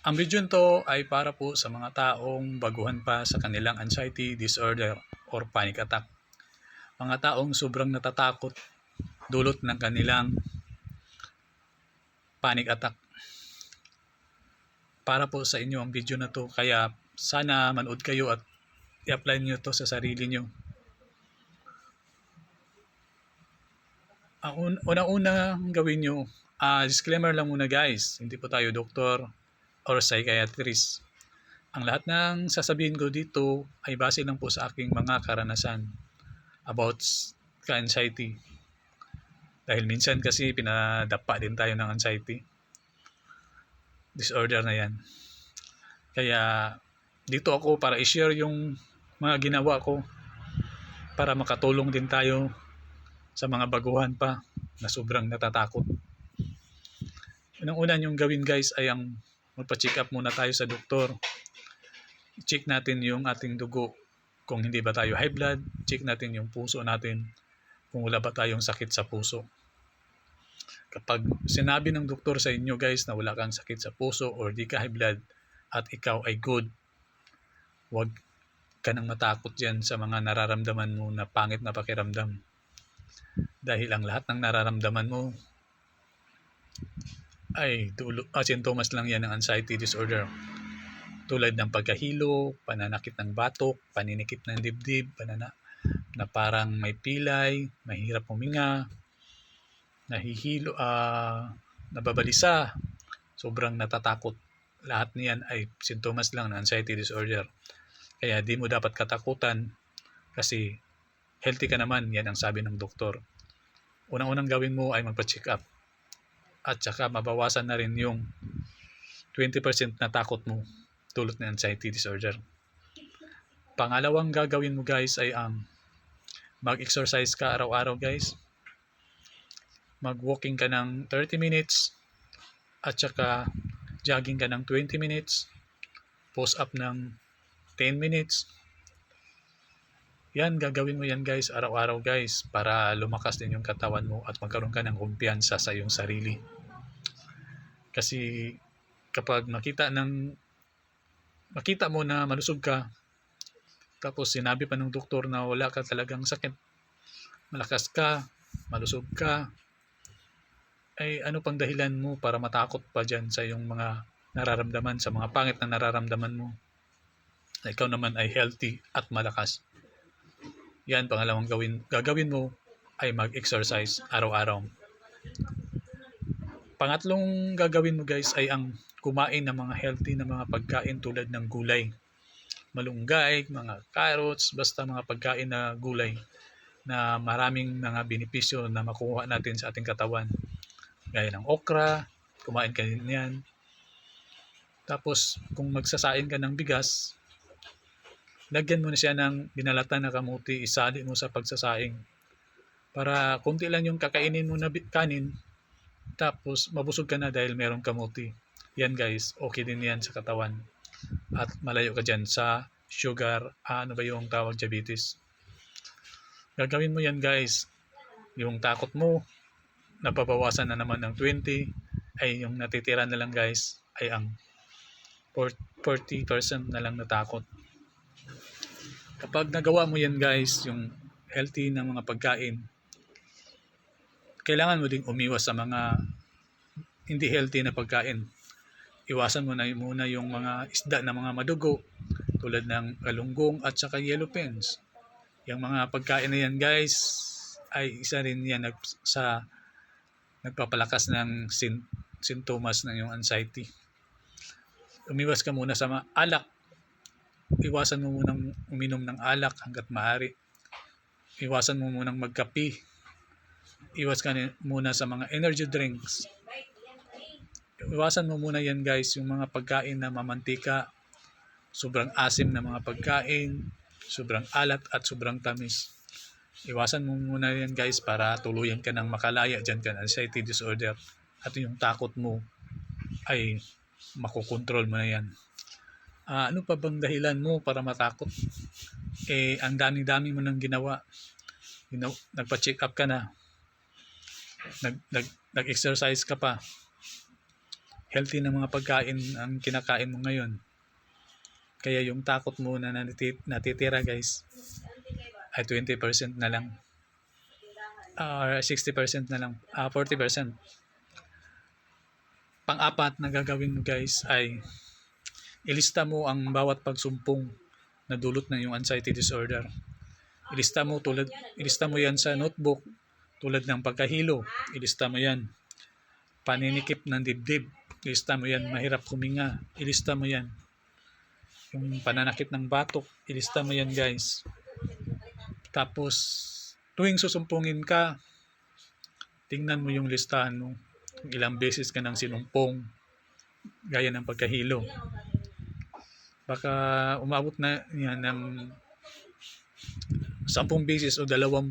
Ang video to ay para po sa mga taong baguhan pa sa kanilang anxiety disorder or panic attack. Mga taong sobrang natatakot dulot ng kanilang panic attack. Para po sa inyo ang video na to kaya sana manood kayo at i-apply nyo to sa sarili nyo. Ang un- unang-una gawin nyo, ah, disclaimer lang muna guys, hindi po tayo doktor or psychiatrist. Ang lahat ng sasabihin ko dito ay base lang po sa aking mga karanasan about ka-anxiety. Dahil minsan kasi pinadapa din tayo ng anxiety. Disorder na yan. Kaya dito ako para i-share yung mga ginawa ko para makatulong din tayo sa mga baguhan pa na sobrang natatakot. Unang-una yung gawin guys ay ang magpa-check up muna tayo sa doktor. Check natin yung ating dugo. Kung hindi ba tayo high blood, check natin yung puso natin. Kung wala ba tayong sakit sa puso. Kapag sinabi ng doktor sa inyo guys na wala kang sakit sa puso or di ka high blood at ikaw ay good, wag ka nang matakot dyan sa mga nararamdaman mo na pangit na pakiramdam. Dahil ang lahat ng nararamdaman mo ay ah, sintomas lang yan ng anxiety disorder. Tulad ng pagkahilo, pananakit ng batok, paninikip ng dibdib, panana, na parang may pilay, mahirap huminga, nahihilo, ah, nababalisa, sobrang natatakot. Lahat niyan ay sintomas lang ng anxiety disorder. Kaya di mo dapat katakutan kasi healthy ka naman, yan ang sabi ng doktor. Unang-unang gawin mo ay magpa-check up at saka mabawasan na rin yung 20% na takot mo tulad ng anxiety disorder. Pangalawang gagawin mo guys ay ang mag-exercise ka araw-araw guys. Mag-walking ka ng 30 minutes at saka jogging ka ng 20 minutes. Post up ng 10 minutes. Yan, gagawin mo yan guys, araw-araw guys, para lumakas din yung katawan mo at magkaroon ka ng kumpiyansa sa iyong sarili. Kasi kapag makita ng makita mo na malusog ka, tapos sinabi pa ng doktor na wala ka talagang sakit, malakas ka, malusog ka, ay ano pang dahilan mo para matakot pa dyan sa iyong mga nararamdaman, sa mga pangit na nararamdaman mo. Ikaw naman ay healthy at malakas. Yan, pangalawang gawin, gagawin mo ay mag-exercise araw-araw. Pangatlong gagawin mo guys ay ang kumain ng mga healthy na mga pagkain tulad ng gulay. Malunggay, mga carrots, basta mga pagkain na gulay na maraming mga benepisyo na makuha natin sa ating katawan. Gaya ng okra, kumain ka din yan. Tapos, kung magsasain ka ng bigas, lagyan mo na siya ng binalatan na kamuti, isali mo sa pagsasaing. Para kunti lang yung kakainin mo na kanin, tapos mabusog ka na dahil merong kamuti. Yan guys, okay din yan sa katawan. At malayo ka dyan sa sugar, ah, ano ba yung tawag diabetes. Gagawin mo yan guys. Yung takot mo, napabawasan na naman ng 20, ay yung natitira na lang guys, ay ang 40% na lang natakot. Kapag nagawa mo yan guys, yung healthy na mga pagkain, kailangan mo ding umiwas sa mga hindi healthy na pagkain. Iwasan mo na muna yung mga isda na mga madugo tulad ng galunggong at saka yellow pens. Yung mga pagkain na yan guys ay isa rin yan sa nagpapalakas ng sin, sintomas ng yung anxiety. Umiwas ka muna sa mga alak. Iwasan mo munang uminom ng alak hanggat maaari. Iwasan mo munang magkapi iwas ka muna sa mga energy drinks. Iwasan mo muna yan guys, yung mga pagkain na mamantika, sobrang asim na mga pagkain, sobrang alat at sobrang tamis. Iwasan mo muna yan guys para tuluyan ka ng makalaya dyan ka ng anxiety disorder at yung takot mo ay makokontrol mo na yan. Ah, ano pa bang dahilan mo para matakot? Eh, ang dami-dami mo nang ginawa. You know, nagpa-check up ka na nag, nag, nag-exercise ka pa, healthy na mga pagkain ang kinakain mo ngayon. Kaya yung takot mo na natiti- natitira guys ay 20% na lang. Or 60% na lang. Ah, 40%. Pang-apat na gagawin mo guys ay ilista mo ang bawat pagsumpong na dulot ng yung anxiety disorder. Ilista mo tulad ilista mo 'yan sa notebook tulad ng pagkahilo. Ilista mo 'yan. Paninikip ng dibdib. Ilista mo 'yan. Mahirap huminga. Ilista mo 'yan. Yung pananakit ng batok. Ilista mo 'yan, guys. Tapos tuwing susumpungin ka, tingnan mo yung listahan mo. Ilang beses ka nang sinumpong gaya ng pagkahilo. Baka umabot na yan ng 10 beses o 20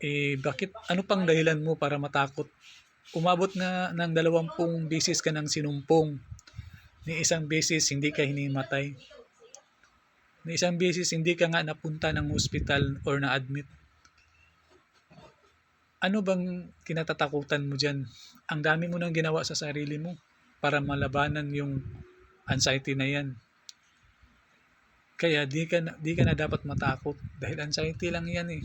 eh bakit ano pang dahilan mo para matakot? Umabot na ng dalawampung beses ka ng sinumpong. Ni isang beses hindi ka hinimatay. Ni isang beses hindi ka nga napunta ng hospital or na-admit. Ano bang kinatatakutan mo dyan? Ang dami mo nang ginawa sa sarili mo para malabanan yung anxiety na yan kaya di ka na, di ka na dapat matakot dahil anxiety lang yan eh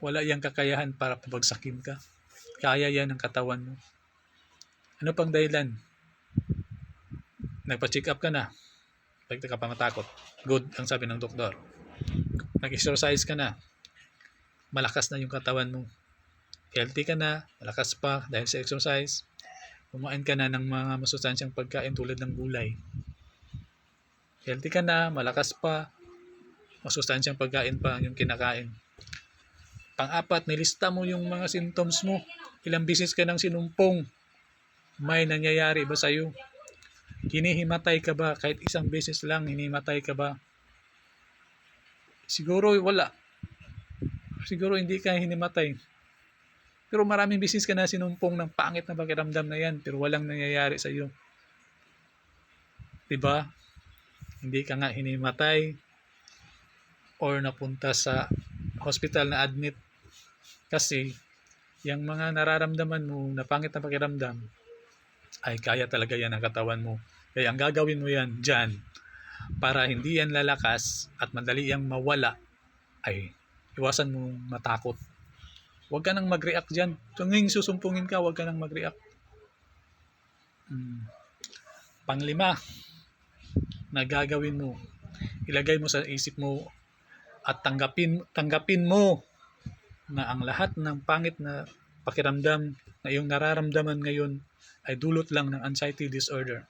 wala yang kakayahan para pabagsakin ka. Kaya yan ng katawan mo. Ano pang dahilan? Nagpa-check up ka na. Bakit ka pa matakot? Good, ang sabi ng doktor. Nag-exercise ka na. Malakas na yung katawan mo. Healthy ka na, malakas pa dahil sa exercise. Kumain ka na ng mga masustansyang pagkain tulad ng gulay. Healthy ka na, malakas pa, masustansyang pagkain pa yung kinakain. Pang-apat, nilista mo yung mga symptoms mo. Ilang bisis ka nang sinumpong. May nangyayari ba sa'yo? Hinihimatay ka ba? Kahit isang beses lang, hinihimatay ka ba? Siguro wala. Siguro hindi ka hinimatay. Pero maraming bisis ka na sinumpong ng pangit na pakiramdam na yan, pero walang nangyayari sa iyo. 'Di ba? Hindi ka nga hinimatay or napunta sa hospital na admit kasi yung mga nararamdaman mo na pangit na pakiramdam ay kaya talaga yan ang katawan mo. Kaya ang gagawin mo yan dyan para hindi yan lalakas at madali yang mawala ay iwasan mo matakot. Huwag ka nang mag-react dyan. Tuwing susumpungin ka, huwag ka nang mag-react. Hmm. Panglima, na gagawin mo, ilagay mo sa isip mo at tanggapin tanggapin mo na ang lahat ng pangit na pakiramdam na iyong nararamdaman ngayon ay dulot lang ng anxiety disorder.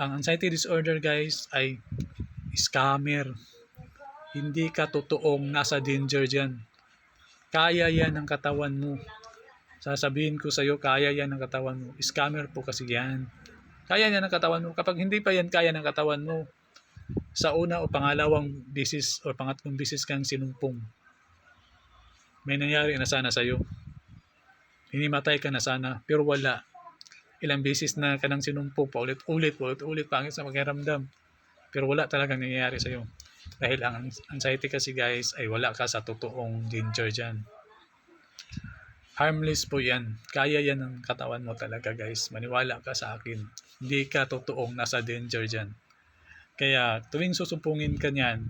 Ang anxiety disorder guys ay scammer. Hindi ka totoong nasa danger dyan. Kaya yan ng katawan mo. Sasabihin ko sa iyo, kaya yan ng katawan mo. Scammer po kasi yan. Kaya yan ng katawan mo. Kapag hindi pa yan kaya ng katawan mo, sa una o pangalawang bisis o pangatlong bisis kang sinumpong, may nangyari na sana sa'yo. Hinimatay ka na sana, pero wala. Ilang bisis na ka nang sinumpong, paulit-ulit, paulit-ulit, pangit sa magkaramdam. Pero wala talagang nangyayari sa'yo. Dahil ang anxiety kasi guys, ay wala ka sa totoong danger dyan. Harmless po yan. Kaya yan ng katawan mo talaga guys. Maniwala ka sa akin. Hindi ka totoong nasa danger dyan. Kaya tuwing susumpungin ka niyan,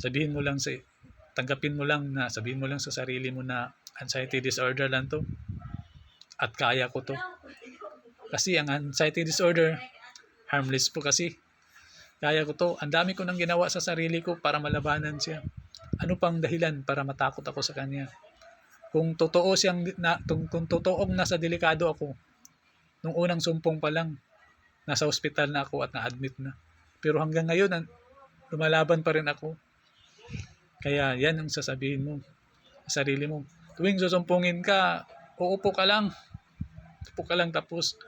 sabihin mo lang sa tanggapin mo lang na sabihin mo lang sa sarili mo na anxiety disorder lang to at kaya ko to. Kasi ang anxiety disorder harmless po kasi. Kaya ko to. Ang dami ko nang ginawa sa sarili ko para malabanan siya. Ano pang dahilan para matakot ako sa kanya? Kung totoo siyang na, kung, kung totoong nasa delikado ako nung unang sumpong pa lang nasa ospital na ako at na-admit na. Pero hanggang ngayon, an- lumalaban pa rin ako. Kaya yan ang sasabihin mo sa sarili mo. Tuwing susumpungin ka, uupo ka lang. Upo ka lang tapos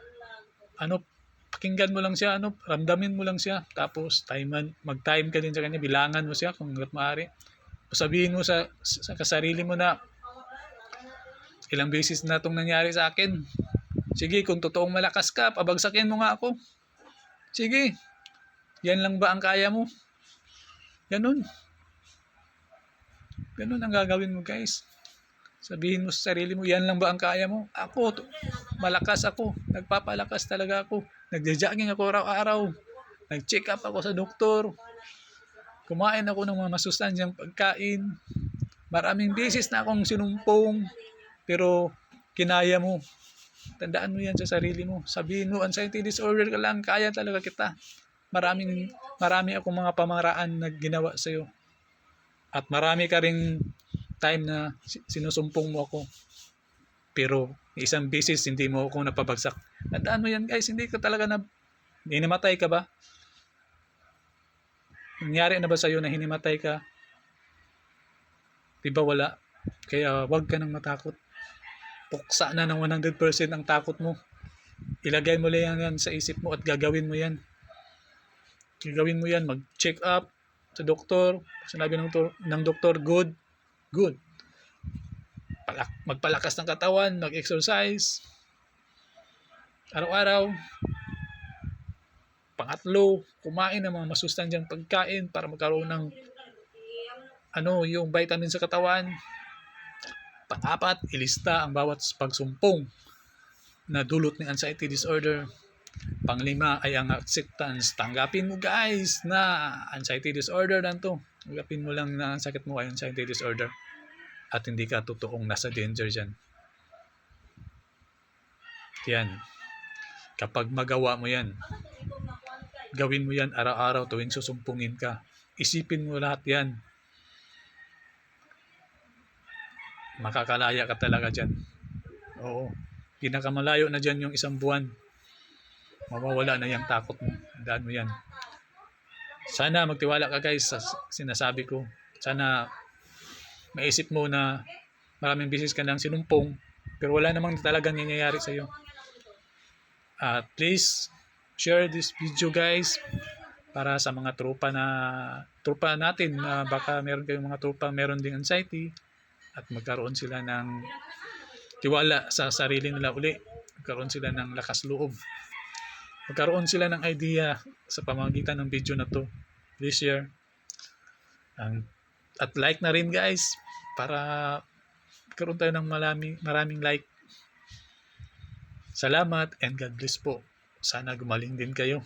ano, pakinggan mo lang siya, ano, ramdamin mo lang siya. Tapos time mag-time ka din sa kanya, bilangan mo siya kung maaari. Sabihin mo sa, sa kasarili mo na ilang beses na itong nangyari sa akin. Sige, kung totoong malakas ka, pabagsakin mo nga ako. Sige, yan lang ba ang kaya mo? Ganun. Ganun ang gagawin mo guys. Sabihin mo sa sarili mo, yan lang ba ang kaya mo? Ako, malakas ako. Nagpapalakas talaga ako. Nagja-jogging ako araw-araw. Nag-check up ako sa doktor. Kumain ako ng mga masustansyang pagkain. Maraming beses na akong sinumpong. Pero kinaya mo. Tandaan mo yan sa sarili mo. Sabihin mo, anxiety disorder ka lang, kaya talaga kita. Maraming, marami akong mga pamaraan na ginawa sa'yo. At marami ka ring time na si- sinusumpong mo ako. Pero isang beses hindi mo ako napabagsak. Tandaan mo yan guys, hindi ka talaga na hinimatay ka ba? Nangyari na ba sa'yo na hinimatay ka? Di ba wala? Kaya wag ka nang matakot. Puksa na ng 100% ang takot mo. Ilagay mo lang yan sa isip mo at gagawin mo yan. Gagawin mo yan, mag-check up sa doktor. Sinabi ng, ng doktor, good, good. Palak, magpalakas ng katawan, mag-exercise. Araw-araw. Pangatlo, kumain ng mga masustansyang pagkain para magkaroon ng ano, yung vitamin sa katawan. Pang-apat, ilista ang bawat pagsumpong na dulot ng anxiety disorder. Panglima ay ang acceptance. Tanggapin mo guys na anxiety disorder lang to. Tanggapin mo lang na ang sakit mo ay anxiety disorder. At hindi ka totoong nasa danger dyan. Yan. Kapag magawa mo yan, gawin mo yan araw-araw tuwing susumpungin ka. Isipin mo lahat yan. Makakalaya ka talaga dyan. Oo. Pinakamalayo na dyan yung isang buwan mawawala na yung takot mo. Tandaan mo yan. Sana magtiwala ka guys sa sinasabi ko. Sana maisip mo na maraming bisis ka nang sinumpong pero wala namang talagang nangyayari sa iyo. At please share this video guys para sa mga tropa na tropa natin na baka meron kayong mga tropa meron ding anxiety at magkaroon sila ng tiwala sa sarili nila uli. Magkaroon sila ng lakas loob magkaroon sila ng idea sa pamamagitan ng video na to. Please share. Ang, at like na rin guys para magkaroon tayo ng marami, maraming like. Salamat and God bless po. Sana gumaling din kayo.